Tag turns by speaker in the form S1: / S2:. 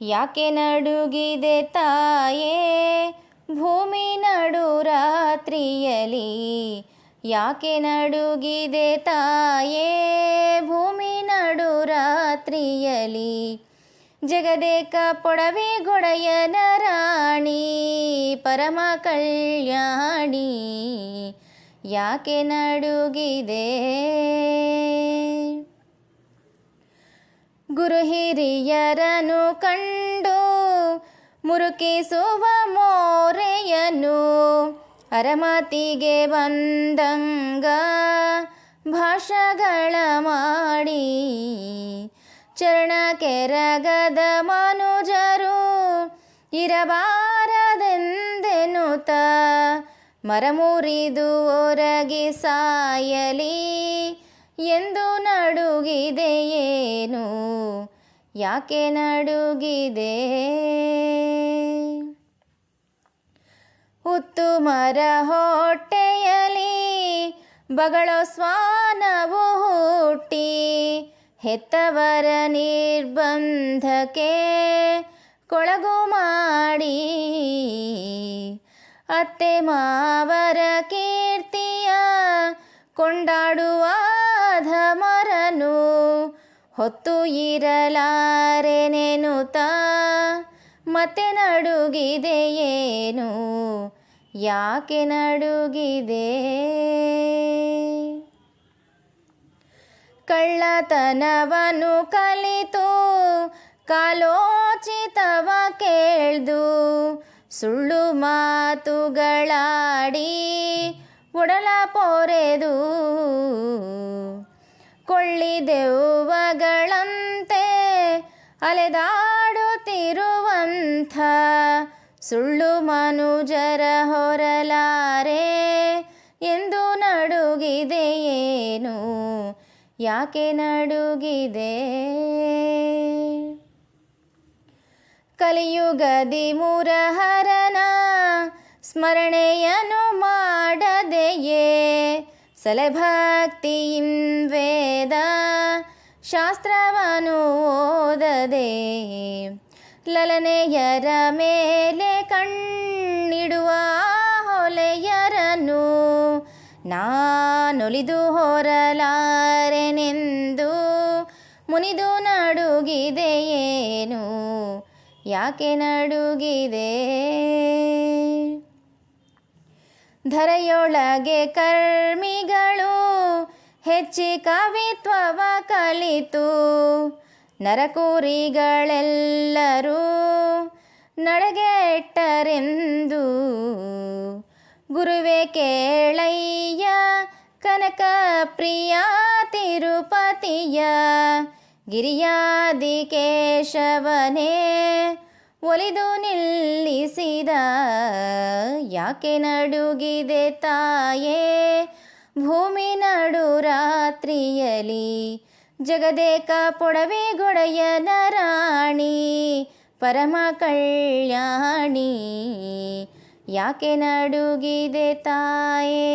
S1: ಯಾಕೆ ನಡುಗಿದೆ ತಾಯೇ? ಭೂಮಿ ನಡು ರಾತ್ರಿಯಲಿ ಯಾಕೆ ನಡುಗಿದೆ ತಾಯೇ? ಭೂಮಿ ನಡು ರಾತ್ರಿಯಲಿ ಜಗದೇಕ ಪೊಡವೆ ಗೊಡೆಯನ ರಾಣಿ, ಪರಮ ಕಲ್ಯಾಣಿ, ಯಾಕೆ ನಡುಗಿದೆ? ಗುರು ಹಿರಿಯರನು ಕಂಡು ಮುರುಕಿಸುವ ಮೋರೆಯನು. ಅರಮತಿಗೆ ಬಂದಂಗ ಭಾಷಗಳ ಮಾಡಿ ಚರಣ ಕೆರಗದ ಮನುಜರು ಇರಬಾರದೆಂದೆನುತ ಮರಮುರಿದು ಒರಗಿ ಸಾಯಲಿ. ಎಂದು ನಡುಗಿದೆಯೇನು? ಯಾಕೆ ನಡುಗಿದೆ? ಹುತ್ತು ಮರ ಹೊಟ್ಟೆಯಲಿ ಬಗಳೋ ಸ್ವಾನವು ಹುಟ್ಟಿ, ಹೆತ್ತವರ ನಿರ್ಬಂಧಕ್ಕೆ ಕೊಳಗು ಮಾಡಿ. ಅತ್ತೆ ಮಾವರ ಕೀರ್ತಿಯ ಕೊಂಡಾಡುವ ಧಮರನು ಹೊತ್ತು ಇರಲಾರೆನೆನುತ ಮತ್ತೆ ನಡುಗಿದೆಯೇನು ಯಾಕೆ ನಡುಗಿದೆ? ಕಳ್ಳತನವನು ಕಲಿತು, ಕಾಲೋಚಿತವ ಕೇಳ್ದು, ಸುಳ್ಳು ಮಾತುಗಳಾಡಿ, ಒಡಲ ಪೊರೆದು ಕೊಳ್ಳಿದೆವ್ವಗಳಂತೆ ಅಲೆದಾಡುತ್ತಿರುವಂಥ ಸುಳ್ಳು ಮನುಜರ ಹೊರಲಾರೆ ಎಂದು ನಡುಗಿದೆಯೇನು ಯಾಕೆ ನಡುಗಿದೆ? ಕಲಿಯುಗದಿ ಮುರಹರನ ಸ್ಮರಣೆಯನ್ನು ಮಾಡದೆಯೇ? ಸಲಭಕ್ತಿಯಿಂ ವೇದ ಶಾಸ್ತ್ರವನ್ನು ಓದದೆ. ಲಲನೆಯರ ಮೇಲೆ ಕಣ್ಣಿಡುವ ಹೊಲೆಯರನ್ನು ನಾನೊಲಿದು ಹೊರಲಾರೆನೆಂದು ಮುನಿದು ನಡುಗಿದೆಯೇನು? ಯಾಕೆ ನಡುಗಿದೆ? ಧರೆಯೊಳಗೆ ಕರ್ಮಿಗಳು ಹೆಚ್ಚಿ ಕವಿತ್ವವ ಕಲಿತು. ನರಕೂರಿಗಳೆಲ್ಲರೂ ನಡೆಗೆಟ್ಟರೆಂದು ಗುರುವೆ ಕೇಳಯ್ಯ ಕನಕ ಪ್ರಿಯ ತಿರುಪತಿಯ ಗಿರಿಯಾದಿ ಕೇಶವನೇ ಒಲಿದು ನಿಲ್ಲಿಸಿದ, ಯಾಕೆ ನಡುಗಿದೆ ತಾಯೇ? ಭೂಮಿ ನಡು ರಾತ್ರಿಯಲಿ ಜಗದೇಕ ಪೊಡವೆ ಗೊಡೆಯನ ರಾಣಿ ಪರಮ ಕಲ್ಯಾಣಿ, ಯಾಕೆ ನಡುಗಿದೆ ತಾಯೇ?